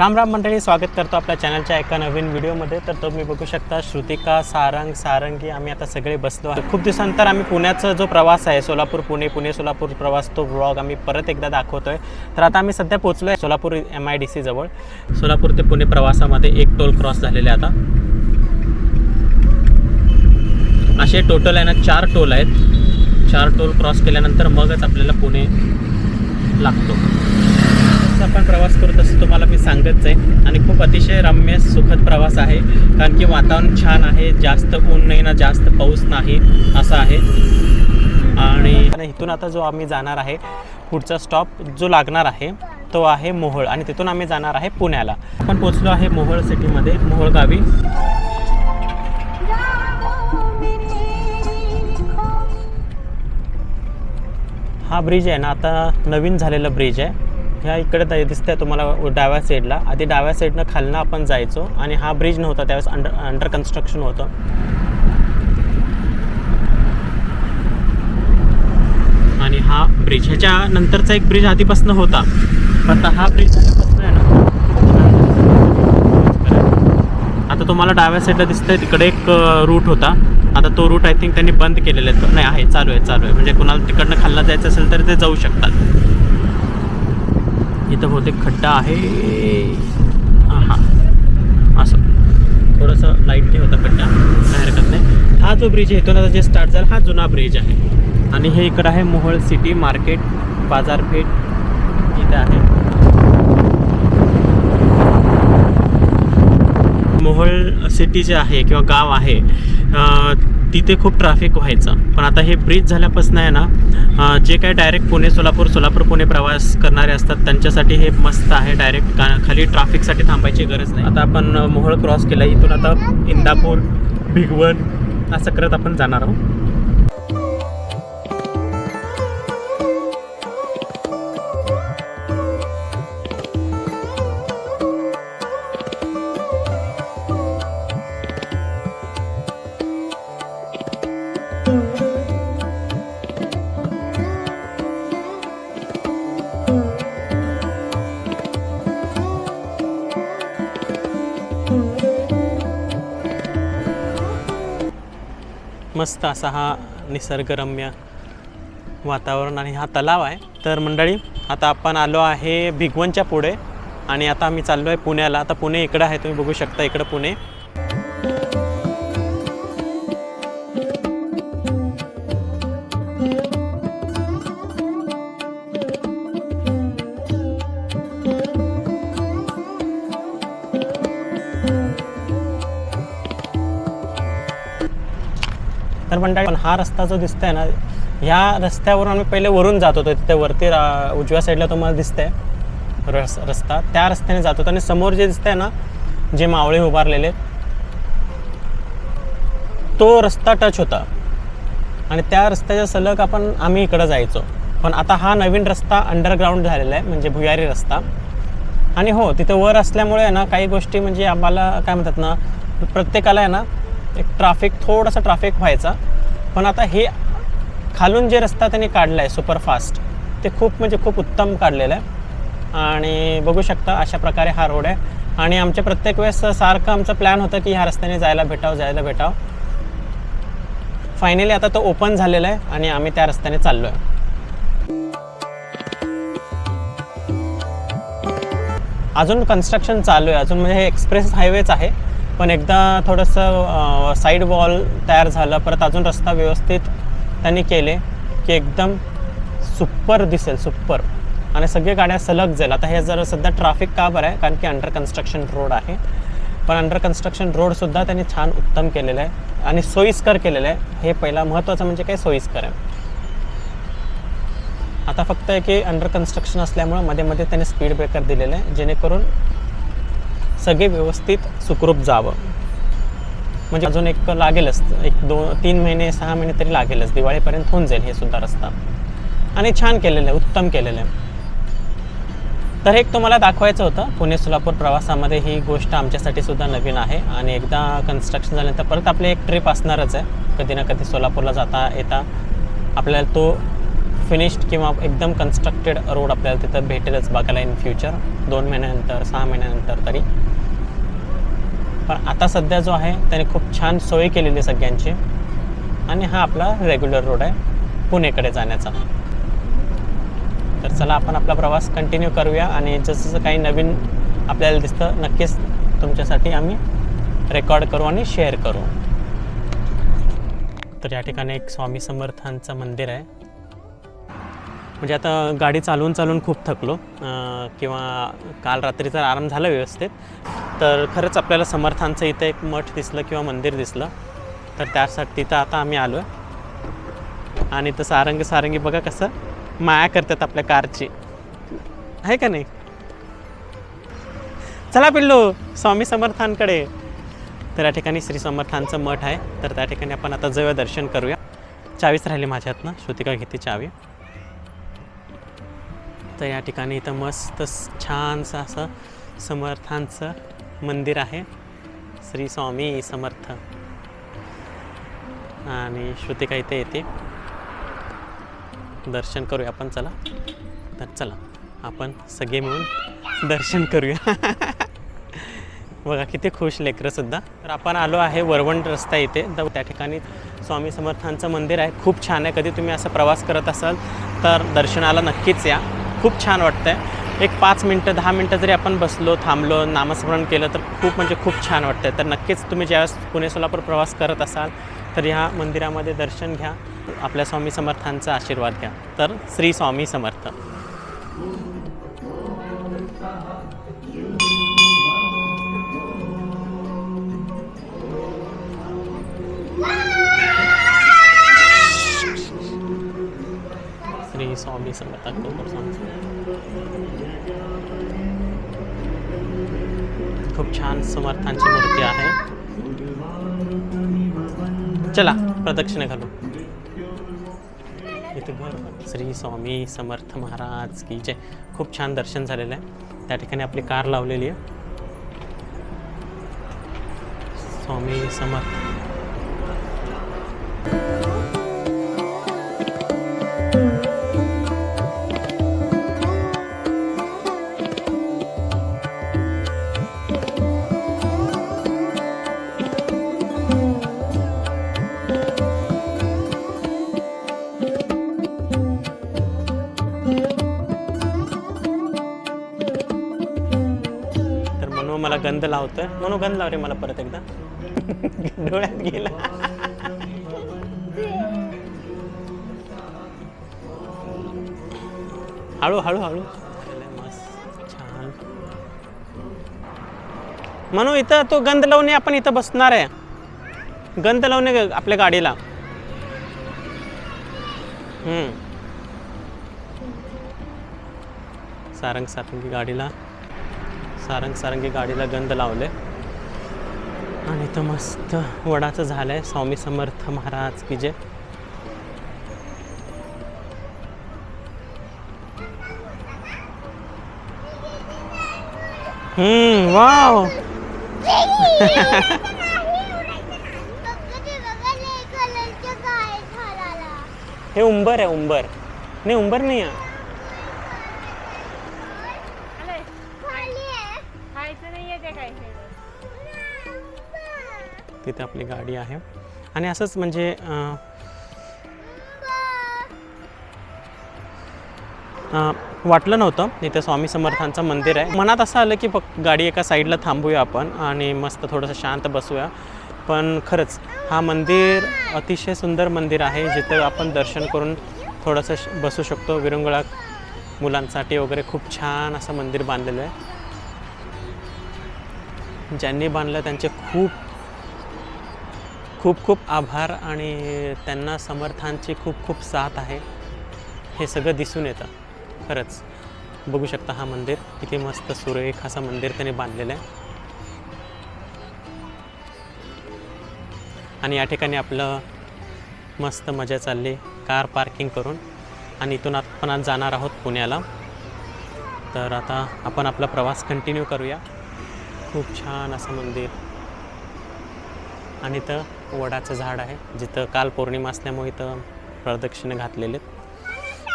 राम राम मंडळी स्वागत करतो आपल्या चॅनलच्या एका नवीन व्हिडिओमध्ये. तर तुम्ही बघू शकता श्रुतिका सारंग सारंगी आम्ही आता सगळे बसलो आहे खूप दिवसानंतर आम्ही पुण्याचा जो प्रवास आहे सोलापूर पुणे पुणे सोलापूर प्रवास तो ब्लॉग आम्ही परत एकदा दाखवतोय. तर आता आम्ही सध्या पोहोचलो आहे Solapur M I D C जवळ. सोलापूर ते पुणे प्रवासामध्ये एक टोल क्रॉस झालेले आहे आता. असे टोटल आहे ना चार टोल आहेत. चार टोल क्रॉस केल्यानंतर मगच आपल्याला पुणे लागतो. आपण प्रवास करत असतो तुम्हाला मी सांगतच आहे. आणि खूप अतिशय रम्य सुखद प्रवास आहे. कारण की वातावरण छान आहे जास्त ऊन नाही ना जास्त पाऊस नाही असं आहे. आणि आणि इथून आता जो आम्ही जाणार आहे पुढचा स्टॉप जो लागणार आहे तो आहे मोहोळ. आणि तिथून आम्ही जाणार आहे पुण्याला. आपण पोचलो आहे मोहोळ सिटीमध्ये मोहोळ गावी. हा ब्रिज आहे ना आता नवीन झालेला ब्रिज आहे. ह्या इकडे दिसतंय तुम्हाला डाव्या साईडला आधी डाव्या साईडनं खालनं आपण जायचो आणि हा ब्रिज नव्हता त्यावेळेस अंडर अंडर कन्स्ट्रक्शन होतं. आणि हा ब्रिज ह्याच्या नंतरचा एक ब्रिज आधीपासून होता. पण आता हा ब्रिज आधीपासून आहे ना. आता तुम्हाला डाव्या साईडला दिसतंय तिकडे एक रूट होता. आता तो रूट आय थिंक त्यांनी बंद केलेला आहे. नाही आहे चालू आहे चालू आहे. म्हणजे कोणाला तिकडनं खाल्ला जायचं असेल तर ते जाऊ शकतात. इथं बहुतेक खड्डा आहे. हां. असं. थोडंसं लाईटली होता खड्डा काय हरकत नाही. हा जो ब्रिज आहे आता जे स्टार्ट झाला. हा जुना ब्रिज आहे. आणि हे इकडं आहे मोहोळ सिटी मार्केट बाजारपेठ. इथे आहे. मोहोळ सिटी जे आहे किंवा गाव आहे तिथे खूप ट्रॅफिक व्हायचं. पण आता हे ब्रिज झाल्यापासून आहे ना जे काही डायरेक्ट पुणे सोलापूर सोलापूर पुणे प्रवास करणारे असतात त्यांच्यासाठी हे मस्त आहे डायरेक्ट का खाली ट्रॅफिकसाठी थांबायची गरज नाही. आता आपण मोहळ क्रॉस केला इथून आता इंदापूर भिगवण असं करत आपण जाणार आहोत. मस्त असा हा निसर्गरम्य वातावरण आणि हा तलाव आहे. तर मंडळी आता आपण आलो आहे भिगवणच्या पुढे आणि आता आम्ही चाललो आहे पुण्याला. आता पुणे इकडं आहे तुम्ही बघू शकता इकडं पुणे. तर मंडळी पण हा रस्ता जो दिसतोय ना ह्या रस्त्यावरून आम्ही पहिले वरून जात होतो. तिथे वरती रा- उजव्या साईडला तुम्हाला दिसतंय रस रस्ता. त्या रस्त्याने जात होतो आणि समोर जे दिसतंय ना जे मावळे उभारलेले तो रस्ता टच होता. आणि त्या रस्त्याच्या सलग आपण आम्ही इकडं जायचो. पण आता हा नवीन रस्ता अंडरग्राऊंड झालेला आहे म्हणजे भुयारी रस्ता. आणि हो तिथे वर असल्यामुळे आहे ना काही गोष्टी म्हणजे आम्हाला काय म्हणतात ना प्रत्येकाला आहे ना एक ट्राफिक थोडासा ट्राफिक व्हायचा. पण आता हे खालून जे रस्ता त्यांनी काढला आहे सुपरफास्ट ते खूप म्हणजे खूप उत्तम काढलेलं आहे. आणि बघू शकता अशा प्रकारे हा रोड आहे. आणि आमच्या प्रत्येक वेळेस सारखं आमचं प्लॅन होतं की ह्या रस्त्याने जायला भेटावं जायला भेटावं. फायनली आता तो ओपन झालेला आहे आणि आम्ही त्या रस्त्याने चाललो आहे अजून कन्स्ट्रक्शन चालू आहे. अजून म्हणजे हे एक्सप्रेस हायवेच आहे. पण एकदा थोडंसं साईड वॉल तयार झालं परत अजून रस्ता व्यवस्थित त्यांनी केले की एकदम सुपर दिसेल सुपर. आणि सगळ्या गाड्या सलग जाईल. आता हे जर सध्या ट्रॅफिक का बरं आहे कारण की अंडर कन्स्ट्रक्शन रोड आहे. पण अंडर कन्स्ट्रक्शन रोडसुद्धा त्यांनी छान उत्तम केलेलं आहे आणि सोयीस्कर केलेलं आहे. हे पहिला महत्त्वाचं म्हणजे काय? सोयीस्कर आहे. आता फक्त आहे की अंडर कन्स्ट्रक्शन असल्यामुळं मध्ये मध्ये त्याने स्पीड ब्रेकर दिलेलं आहे जेणेकरून सगळे व्यवस्थित सुखरूप जावं. म्हणजे अजून एक लागेलच एक दोन तीन महिने सहा महिने तरी लागेलच. दिवाळीपर्यंत होऊन जाईल हे सुद्धा रस्ता. आणि छान केलेलं आहे उत्तम केलेलं आहे. तर हे एक तुम्हाला दाखवायचं होतं पुणे सोलापूर प्रवासामध्ये ही गोष्ट आमच्यासाठी सुद्धा नवीन आहे. आणि एकदा कन्स्ट्रक्शन झाल्यानंतर परत आपली एक ट्रिप असणारच आहे. कधी ना कधी सोलापूरला जाता येता आपल्याला तो फिनिश्ड किंवा एकदम कन्स्ट्रक्टेड रोड आपल्याला तिथं भेटेलच बघायला इन फ्युचर दोन महिन्यानंतर सहा महिन्यानंतर तरी. पण आता सध्या जो आहे त्याने खूप छान सोय केलेली आहे सगळ्यांची. आणि हा आपला रेग्युलर रोड आहे पुणेकडे जाण्याचा. तर चला आपण आपला प्रवास कंटिन्यू करूया आणि जसं जसं काही नवीन आपल्याला दिसतं नक्कीच तुमच्यासाठी आम्ही रेकॉर्ड करू आणि शेअर करू. तर या ठिकाणी एक स्वामी समर्थांचं मंदिर आहे. म्हणजे आता गाडी चालवून चालवून खूप थकलो किंवा काल रात्रीचा आराम झाला व्यवस्थित तर खरंच आपल्याला समर्थांचं इथं एक मठ दिसलं किंवा मंदिर दिसलं तर त्यासाठी तिथं आता आम्ही आलो आहे आणि तर सारंगी सारंगी बघा कसं माया करतात आपल्या कारची. आहे का नाही? चला पिल्लू स्वामी समर्थांकडे. तर या ठिकाणी श्री समर्थांचं मठ आहे तर त्या ठिकाणी आपण आता जाऊया दर्शन करूया. चावीच राहिली माझ्यातनं श्रुतिका घेते चावी. तर या ठिकाणी इथं मस्त छानसं असं समर्थांचं मंदिर आहे. श्री स्वामी समर्थ. आणि श्रुतिका इथे येते. दर्शन करूया आपण चला. तर चला आपण सगळे मिळून दर्शन करूया. बघा किती खुश लेकरंसुद्धा. तर आपण आलो आहे वरवंट रस्ता इथे. तर त्या ठिकाणी स्वामी समर्थांचं मंदिर आहे. खूप छान आहे. कधी तुम्ही असा प्रवास करत असाल तर दर्शनाला नक्कीच या. खूप छान वाटतंय. एक पाच मिनटं दहा मिनटं जरी आपण बसलो थांबलो नामस्मरण केलं तर खूप म्हणजे खूप छान वाटतंय. तर नक्कीच तुम्ही ज्यावेळेस पुणे सोलापूर प्रवास करत असाल तर ह्या मंदिरामध्ये दर्शन घ्या. आपल्या स्वामी समर्थांचा आशीर्वाद घ्या. तर श्री स्वामी समर्थ. स्वामी समर्थ अक्टोबर स्वामी खूप छान समर्थांची मूर्ती आहे चला, प्रदक्षिणे घालू इथे घर श्री स्वामी समर्थ महाराज की जय। खूप छान दर्शन झालेलं आहे त्या ठिकाणी आपली कार लावलेली आहे। स्वामी समर्थ। तर म्हणून मला गंध लावतोय. म्हणून गंध लाव रे मला परत एकदा. डोळ्यात गेला. हळू हळू हळू. मस्त. छान. इथं तो गंध लावणे आपण इथं बसणार आहे. गंध लावणे आपल्या गाडीला. सारंग सारंगी गाडीला. सारंग सारंगी गाडीला गंध लावले. आणि इथं मस्त वडाचं झालं आहे स्वामी समर्थ महाराज की जे हम्म वाव. हे उंबर आहे उंबर. नाही उंबर नाही आहे. तिथे आपली गाडी आहे. आणि असंच म्हणजे वाटलं नव्हतं. इथे स्वामी समर्थांचं मंदिर आहे. मनात असं आलं की बघ गाडी एका साईडला थांबूया आपण आणि मस्त थोडंसं शांत बसूया. पण खरंच हा मंदिर अतिशय सुंदर मंदिर आहे जिथं आपण दर्शन करून थोडंसं श- बसू शकतो. विरंगुळा मुलांसाठी वगैरे खूप छान असं मंदिर बांधलेलं आहे. ज्यांनी बांधलं त्यांचे खूप खूप खूप आभार आणि त्यांना समर्थांची खूप खूप साथ आहे. हे सगळं दिसून येतं. खरंच बघू शकता हा मंदिर. किती मस्त सुरेख असं मंदिर त्याने बांधलेलं आहे. आणि या ठिकाणी आपलं मस्त मजा चालली. कार पार्किंग करून. आणि इथून आपण आज जाणार आहोत पुण्याला. तर आता आपण आपला प्रवास कंटिन्यू करूया. खूप छान असं मंदिर. आणि इथं वडाचं झाड आहे. जिथं काल पौर्णिमा असल्यामुळे इथं प्रदक्षिणे घातलेले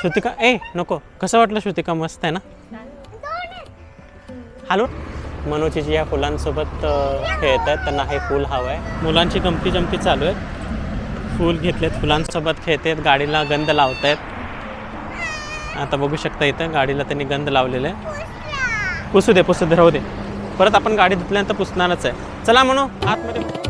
श्रुतिका ए नको. कसं वाटलं श्रुतिका? मस्त आहे ना? हॅलो? मनोची जी या फुलांसोबत खेळतात खेळत आहेत त्यांना हे फूल हवं आहे मुलांची गमती जमती चालू आहेत. फूल घेतलेत फुलांसोबत खेळतात गाडीला गंध लावत आहेत आता बघू शकता इथं गाडीला त्यांनी गंध लावलेलं आहे. पुसू दे पुसू दे राहू दे. परत आपण गाडी धुतल्यानंतर पुसणारच आहे. चला म्हणू आतमध्ये